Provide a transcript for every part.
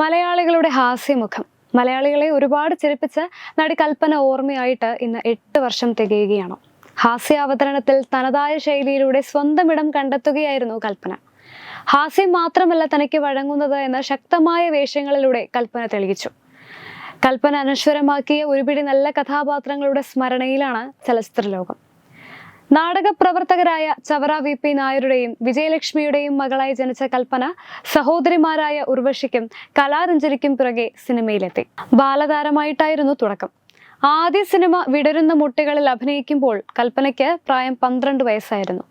മലയാളികളുടെ ഹാസ്യമുഖം. മലയാളികളെ ഒരുപാട് ചിരിപ്പിച്ച നടി കൽപ്പന ഓർമ്മയായിട്ട് ഇന്ന് എട്ട് വർഷം തികയുകയാണ്. ഹാസ്യാവതരണത്തിൽ തനതായ ശൈലിയിലൂടെ സ്വന്തം ഇടം കണ്ടെത്തുകയായിരുന്നു കൽപ്പന. ഹാസ്യം മാത്രമല്ല തനിക്ക് വഴങ്ങുന്നത് എന്ന ശക്തമായ വേഷങ്ങളിലൂടെ കൽപ്പന തെളിയിച്ചു. കൽപ്പന അനശ്വരമാക്കിയ ഒരുപിടി നല്ല കഥാപാത്രങ്ങളുടെ സ്മരണയിലാണ് ചലച്ചിത്ര ലോകം നാടക പ്രവർത്തകരായ ചവറ വി പി നായരുടെയും വിജയലക്ഷ്മിയുടെയും മകളായി ജനിച്ച കൽപ്പന സഹോദരിമാരായ ഉർവശിക്കും കലാരഞ്ജലിക്കും പിറകെ സിനിമയിലെത്തി. ബാലതാരമായിട്ടായിരുന്നു തുടക്കം. ആദ്യ സിനിമ വിടരുന്ന മുട്ടികളിൽ അഭിനയിക്കുമ്പോൾ കൽപ്പനയ്ക്ക് പ്രായം പന്ത്രണ്ട് വയസ്സായിരുന്നു.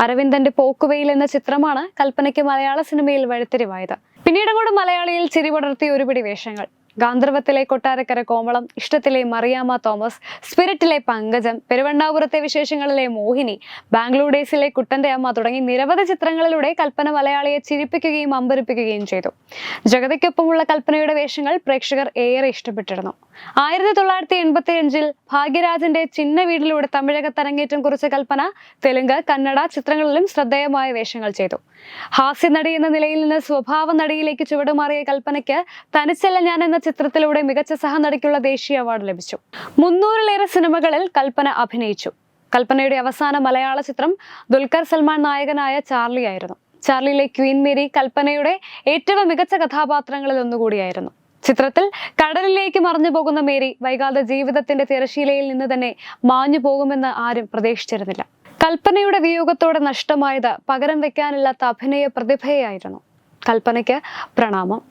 അരവിന്ദന്റെ പോക്കുവെയിൽ എന്ന ചിത്രമാണ് കൽപ്പനയ്ക്ക് മലയാള സിനിമയിൽ വഴിത്തിരിവായത്. പിന്നീട് അങ്ങോട്ട് മലയാളിയിൽ ചിരി ഒരുപിടി വേഷങ്ങൾ. ഗാന്ധർവത്തിലെ കൊട്ടാരക്കര കോമളം ഇഷ്ടത്തിലെ മറിയാമ്മ തോമസ് സ്പിരിറ്റിലെ പങ്കജം പെരുവണ്ണാപുരത്തെ വിശേഷങ്ങളിലെ മോഹിനി ബാംഗ്ലൂർ ഡേയ്സിലെ കുട്ടന്റെ അമ്മ തുടങ്ങി നിരവധി ചിത്രങ്ങളിലൂടെ കൽപ്പന മലയാളിയെ ചിരിപ്പിക്കുകയും അമ്പരിപ്പിക്കുകയും ചെയ്തു. ജഗതിക്കൊപ്പമുള്ള കൽപ്പനയുടെ വേഷങ്ങൾ പ്രേക്ഷകർ ഏറെ ഇഷ്ടപ്പെട്ടിരുന്നു. ആയിരത്തി തൊള്ളായിരത്തി എൺപത്തി അഞ്ചിൽ ഭാഗ്യരാജന്റെ ചിന്ന വീടിലൂടെ തമിഴക തരങ്ങേറ്റം കുറിച്ച കൽപ്പന തെലുങ്ക് കന്നഡ ചിത്രങ്ങളിലും ശ്രദ്ധേയമായ വേഷങ്ങൾ ചെയ്തു. ഹാസ്യ നടി എന്ന നിലയിൽ നിന്ന് സ്വഭാവ നടിയിലേക്ക് ചുവടുമാറിയ കൽപ്പനയ്ക്ക് തനിച്ചല്ല ഞാൻ എന്ന ചിത്രത്തിലൂടെ മികച്ച സഹനടിക്കുള്ള ദേശീയ അവാർഡ് ലഭിച്ചു. മുന്നൂറിലേറെ സിനിമകളിൽ കൽപ്പന അഭിനയിച്ചു. കൽപ്പനയുടെ അവസാന മലയാള ചിത്രം ദുൽഖർ സൽമാൻ നായകനായ ചാർലി ആയിരുന്നു. ചാർലിയിലെ ക്വീൻ മേരി കൽപ്പനയുടെ ഏറ്റവും മികച്ച കഥാപാത്രങ്ങളിൽ ഒന്നുകൂടിയായിരുന്നു. ചിത്രത്തിൽ കടലിലേക്ക് മറഞ്ഞു പോകുന്ന മേരി വൈകാതെ ജീവിതത്തിന്റെ തിരശീലയിൽ നിന്ന് തന്നെ മാഞ്ഞു പോകുമെന്ന് ആരും പ്രതീക്ഷിച്ചിരുന്നില്ല. കൽപ്പനയുടെ വിയോഗത്തോടെ നഷ്ടമായത് പകരം വെക്കാനില്ലാത്ത അഭിനയ പ്രതിഭയായിരുന്നു. കൽപ്പനയ്ക്ക് പ്രണാമം.